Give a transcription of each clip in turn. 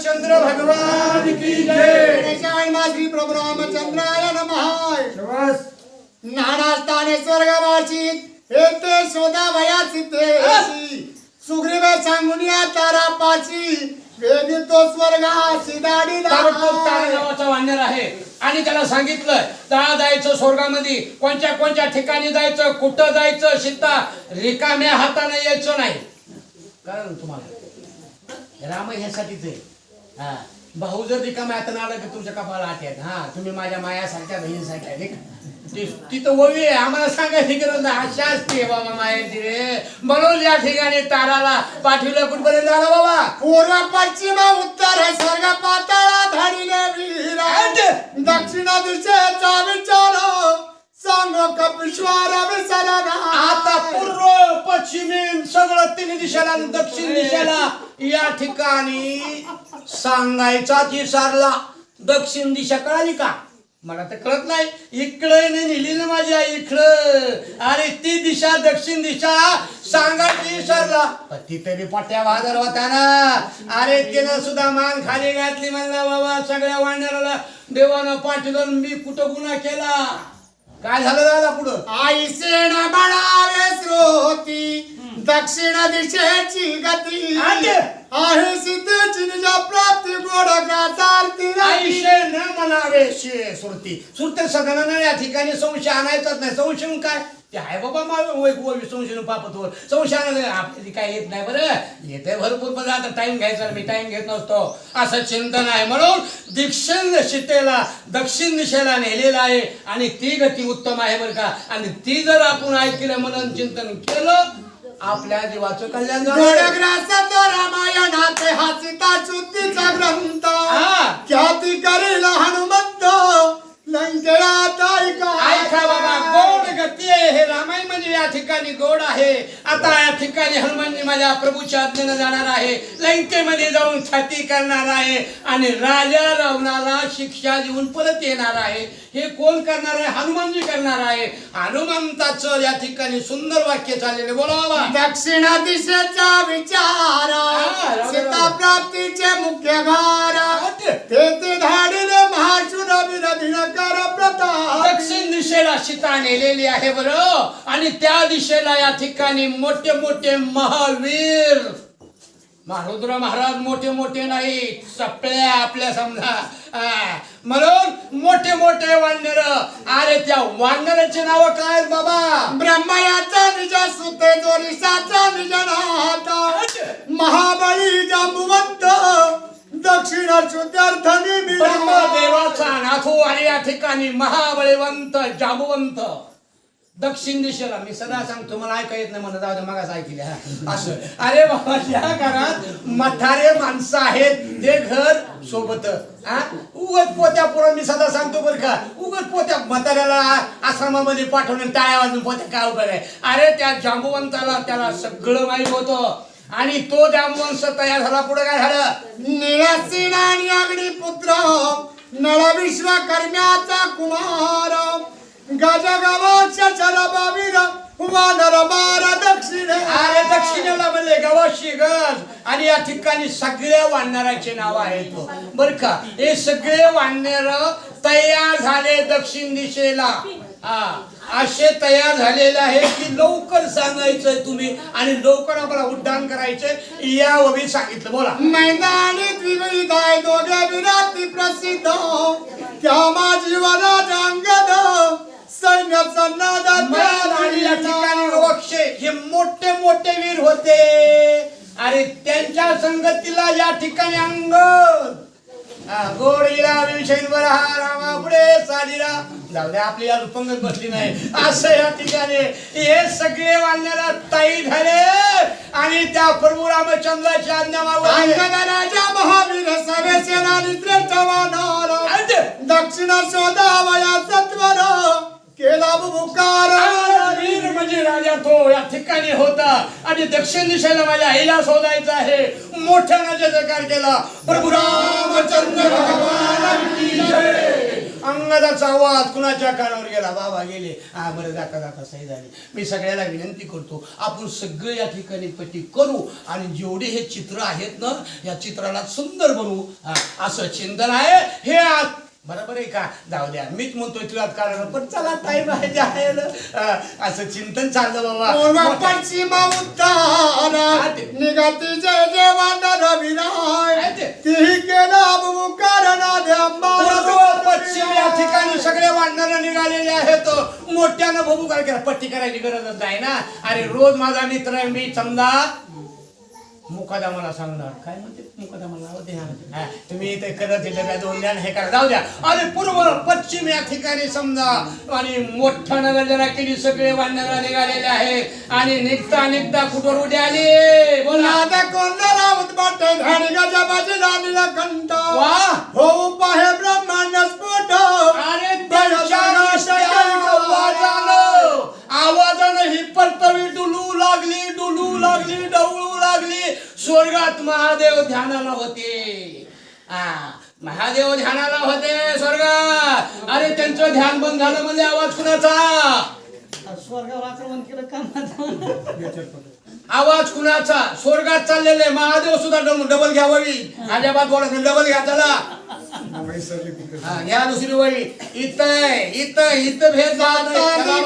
रामचंद्र भगवान की जय। गणेशाय श्री प्रभू रामचंद्राय नमः। शबास. नानास्थाने स्वर्गवासी येते शोधा वयाची ते सुग्रीवे सांगून या तारा पाची वेदी तो स्वर्गाशी दाडी ताबडतोब तारा नावाचा वानर आहे. आणि त्याला सांगितलं त्या जायचं स्वर्गामध्ये कोणत्या कोणत्या ठिकाणी जायचं कुठं जायचं सीता रिकाम्या हाताने यायचं नाही. कारण तुम्हाला? राम ह्यासाठीच आहे. हा. भाऊ जर रिकाम्या हाताने आला की तुमच्या कपाला आठ आहेत. हा तुम्ही माझ्या मायासारख्या बहिणीसारख्या रे ती ती तर ओवी आहे. आम्हाला सांगायची गरज नाही हा शास्त्री आहे बाबा मायाची रे. म्हणून या ठिकाणी ताराला. पाठविलं कुठपर्यंत आला बाबा? पूर्व पश्चिम उत्तर स्वर्ग पाताळा वीर दक्षिण दिशेचा विचार सांगो कपिश्वर विसरना आता पूर्व पश्चिमेन सगळं तिन्ही दिशेला आणि दक्षिण दिशेला. या ठिकाणी सांगायचा विसरला दक्षिण दिशा कळाली का? मला तर कळत नाही. इकडं नेली ना माझ्या इकडं. अरे ती दिशा दक्षिण दिशा सांगायची विसरला ती तरी पट्ट्या बाजार होता ना. अरे तिनं सुद्धा मान खाली घातली म्हणला बाबा सगळ्या वाण्याला देवानं पाठवलं मी कुठं गुन्हा केला? काय झालं दादा पुढं? आई सेन बळावे दक्षिण दिशेची गती. आगे. आहे सिद्धेची निज प्राप्ती गोड ग्रासारती आयुष्य न म्हणावे शे सुरती. सुरते सदनानं या ठिकाणी संशय आणायचाच नाही. संशय काय? ते आहे बाबा मा वै वै संशय पापतवर संशय आणायचं आपल्याला काय येत नाही बरं? येते भरपूर पण आता टाइम घ्यायचा मी टाइम घेत नसतो. असं चिंतन आहे म्हणून दक्षिण दिशेला दक्षिण दिशेला नेलेलं आहे आणि ती गती उत्तम आहे बरं का? आणि ती जर आपण ऐकलं म्हणून चिंतन केलं आपल्या जीवाचं कल्याण झालं. रामायणाचे हा सीता शुद्धीचा ग्रंथ. ख्याती करेल हनुमंत. ऐका ऐका बाबा गोड गती आहे. हे रामायण म्हणजे या ठिकाणी गोड आहे. आता या ठिकाणी हनुमानजी माझ्या प्रभूच्या आज्ञेनं जाणार आहे. लंकेमध्ये जाऊन छाती करणार आहे. आणि राजा रावणाला शिक्षा देऊन परत येणार आहे. हे कोण करणार आहे? हनुमानजी करणार आहे. हनुमंताचं या ठिकाणी सुंदर वाक्य चाललेले बोला बाबा. दक्षिण दिशेचा विचार सीता. प्राप्तीचे मुख्य भार ते दिशेला सीता नेलेली आहे बरं. आणि त्या दिशेला या ठिकाणी मोठे मोठे महावीर. महारुद्र महाराज मोठे मोठे नाही सपळ्या आपल्या समजा म्हणून मोठे मोठे वानर. अरे त्या वानराचे नाव काय बाबा? ब्रह्मयाचा निज सुते जोरिसाचा निज नाथ महाबळी जांबुवंत दक्षिण शुद्धार्थनी ब्रह्मदेवाचा नाथो आणि या ठिकाणी महाबळीवंत जाबुवंत. दक्षिण दिशेला मी सदा सांगतो मला ऐका येत नाही म्हणत जाऊ दे मगाच ऐकले असं. अरे बाबा या घरात म्हातारे माणसं आहेत. ते घर सोबत उगत पोत्या पुढं मी सदा सांगतो बरं का. उगत पोत्या म्हाताऱ्याला आश्रमामध्ये पाठवून टाळ्या वाजून पोत्या काय उपयोग अरे त्या जांबुवंताला त्याला सगळं माहीत होतं. आणि तो जांबुवंश तयार झाला पुढे काय झालं? विश्वकर्म्याचा कुमार. गजगवाक्ष शरबवीर वानर बार दक्षिण. अरे दक्षिणेला म्हणले गवाशी गज. आणि या ठिकाणी सगळ्या वानराचे नाव आहेत. बर का? हे सगळे वानर तयार झाले दक्षिण दिशेला. हा. असे तयार झालेले आहे की लवकर सांगायचं तुम्ही आणि लवकर आम्हाला उड्डाण करायचं या वबी सांगितलं. बोला. मैदानी द्विविध आहे. दोघे विराती प्रसिद्ध. त्या माझी वराज अंगद सैन्य मग आणि या ठिकाणी वक्षे हे मोठे मोठे वीर होते. अरे त्यांच्या संगतीला या ठिकाणी अंग गोडीला विषयवर हा रामा पुढे जाऊ आपली पंगत बसली नाही. असं या ठिकाणी हे सगळे वाढण्याला ताई झाले. आणि त्या प्रभू रामचंद्राची आज्ञा महावीर सवे सेना दक्षिण शोधावया सत्वर केला बुकार वीर म्हणजे राजा तो. या ठिकाणी होता. आणि दक्षिण दिशेला माझ्या आईला शोधायचा आहे. मोठ्यानं जयकार केला. प्रभू रामचंद्र भगवान अंगाचा आवाज कुणाच्या कानावर गेला? बाबा गेले. हा बरं जाता जाता सही झाली. मी सगळ्याला विनंती करतो आपण सगळे या ठिकाणी पट्टी करू आणि जेवढे हे चित्र आहेत ना या चित्राला सुंदर बनवू. असं चिंतन आहे. हे बरोबर आहे का? जाऊ द्या. मीच म्हणतोय तुला कारण पण चला टाईम आहे जे आहे ना. असं चिंतन चाललं बाबा. पश्चिम उत्तर निघती जय वानर विनाय तिही केला पूर्व पश्चिम या ठिकाणी सगळे वाढणारे निघालेले आहेत. मोठ्यानं बघू काय पट्टी करायची गरजच नाही ना. अरे रोज माझा मित्र आहे मी समजा मुकादामाला सांगणार. काय म्हणते मुकादामाला. हा, तुम्ही इथे करत काय दोन द्या हे करा. जाऊ द्या. अरे पूर्व पश्चिम या ठिकाणी समजा. आणि मोठ्या नगरजना केली सगळे वाढणारा निघालेले आहे. आणि निघता निघता कुठवर उद्या आले? बोला. नाद कोंडला उद्भटे धाडी गजबाजी लालीला कंठ. वा! महादेव ध्यानाला होते. हा महादेव ध्यानाला होते स्वर्गात अरे त्यांचं ध्यान बंद झालं म्हणजे आवाज कुणाचा? स्वर्गावर आक्रमण केलं का आवाज कुणाचा? स्वर्गात चाललेले महादेव सुद्धा डबल घ्या वळी अजिबात बोलत डबल घ्या चला. हा, घ्या दुसरी वळी इथं आहे, इथं इथं भेद जात चला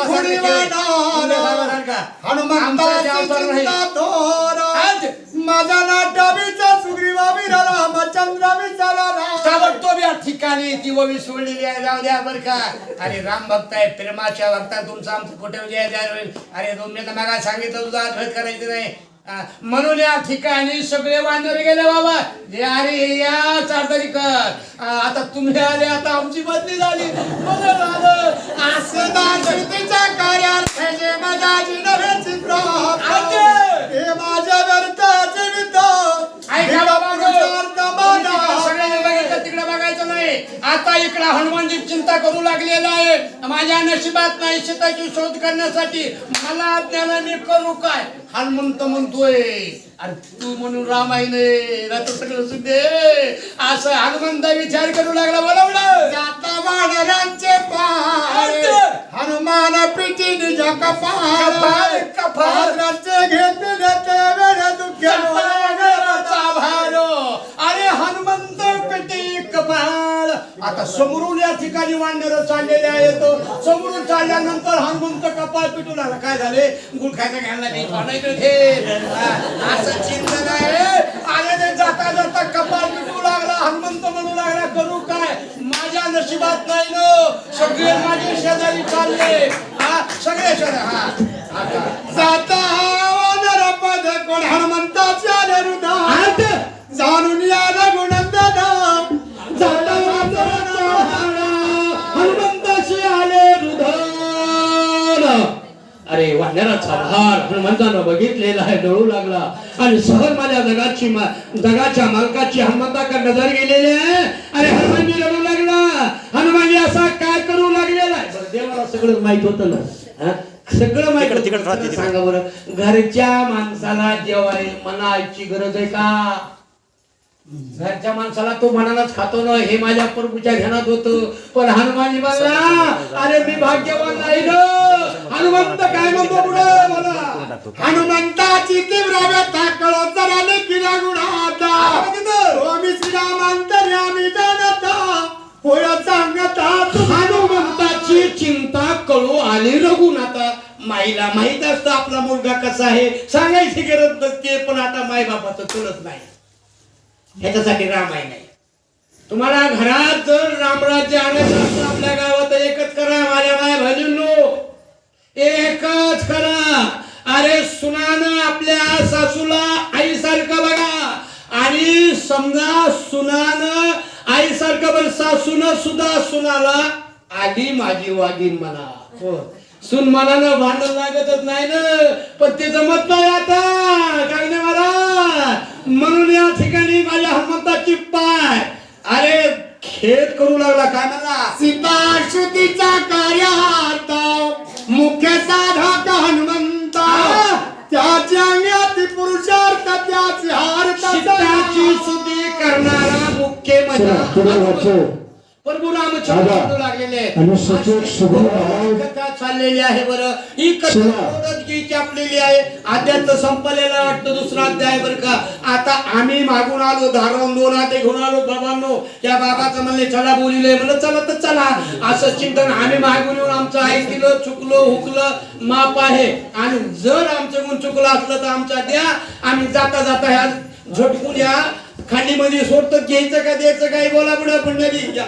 विचारा ताबडतोब या ठिकाणी. ती सोडलेली आहे. जाऊ द्या बरं का. अरे राम भक्त आहे प्रेमाच्या भक्ता तुमचं आमचं कुठे होईल? अरे तुम्ही तर मागा सांगितलं तुझा करायचं नाही. म्हणून या ठिकाणी सगळे वानर गेले बाबा. जे अरे या चार तरी कर आता तुम्ही आले आता आमची बदली झाली. माझ्या व्यर्थाचे ऐका बाबा गं. पुरुषार्थ माझा. सगळ्यांनी बघितलं बघायचं नाही आता इकडे हनुमानजी चिंता करू लागलेला आहे. माझ्या नशिबात नाही शेताची शोध करण्यासाठी. मला ज्ञानाने करू काय? हनुमंत म्हणतोय. अरे तू म्हणून रामायण आहे, सगळं सुद्धा असं हनुमंत विचार करू लागला बोलवलं जाता वानरांचे. हनुमान पिटी निज कपाळ समोरून या ठिकाणी वांडर चाललेले आहेत. समोरून चालल्यानंतर हनुमंत कपाळ पिटू लागला काय झाले? गुळ खायचं घ्यायला नाही घे. असं चिंतन आहे. अरे ते जाता जाता कपाळ पिटू लागला. हनुमंत म्हणू लागला करू काय? माझ्या नशिबात नाही न. सगळे माझे शेजारी चालले. हा सगळे शेजारी. हा जाता वानर पद कोण? हनुमंताच्या जाणून या वानराचा भार. हनुमंतानं बघितलेला आहे डळू लागला. आणि सहज माझ्या जगाची जगाच्या मालकाची हनुमंताकडे नजर गेलेली आहे अरे हनुमानजी रडू लागला. हनुमानजी असा काय करू लागलेला आहे? बरं, देवाला सगळं माहीत होतं ना? सगळं माहीत सांगा बरं घरच्या माणसाला जेवाय मनाची गरज आहे का? घरच्या माणसाला तो मनालाच खातो ना हे माझ्या प्रभूच्या ध्यानात होत. पण हनुमानजी म्हणला अरे मी भाग्यवान नाही ग. हनुमंत काय म्हणतो पुढे मला. हनुमंताची तीव्र व्यथा कळो जराने किरा गुणाता मी आम्ही जाणता होय सांगता हनुमंताची चिंता कळू आली रघुनाथा. माईला माहीत असतं आपला मुलगा कसा आहे. सांगायची गरज नसते पण आता माई बापाचं कळत नाही. ह्याच्यासाठी रामायण आहे तुम्हाला घरात जर रामराज्य आणायचं असलं आपल्या गावात एकच करा माझ्या माया भाजींनो. एकच करा. अरे सुनानं आपल्या सासूला आईसारखं बघा. आणि समजा सुनानं आईसारखं बघ सासून सुद्धा सुनाला आली माझी वागीन म्हणा. हो. सुन मनानं भांडण लागतच नाही ना. पण ते जमत नाही आता. काय नाही मला म्हणून या ठिकाणी माझ्या हनुमंताची पाय. अरे खेळ करू लागला काय म्हणला सीता श्रुतीचा कार्यार्थ मुख्य साधक हनुमंता. त्याची अंगाती पुरुषार्थ त्याची सुधी करणारा मुख्य म्हणजे प्रभू रामचंद्र लागलेले. कथा चाललेली आहे बरं. ही कथा आपलेली आहे. अध्यात संपलेला वाटतं दुसरा अध्याय बरं का. आता आम्ही मागून आलो धारावून दोन हाते घेऊन आलो बाबांनो. त्या बाबाचं म्हणले चला बोलिले. म्हणलं चला तर चला. असं चिंतन आम्ही मागून येऊन आमचं ऐकलं चुकलं हुकलं माप आहे. आणि जर आमचं गुण चुकलं असलं तर आमच्या द्या. आम्ही जाता जाता ह्या झटकून या खांडीमध्ये म्हणजे सोडतं घ्यायचं का द्यायचं काय बोला पुढे घ्या.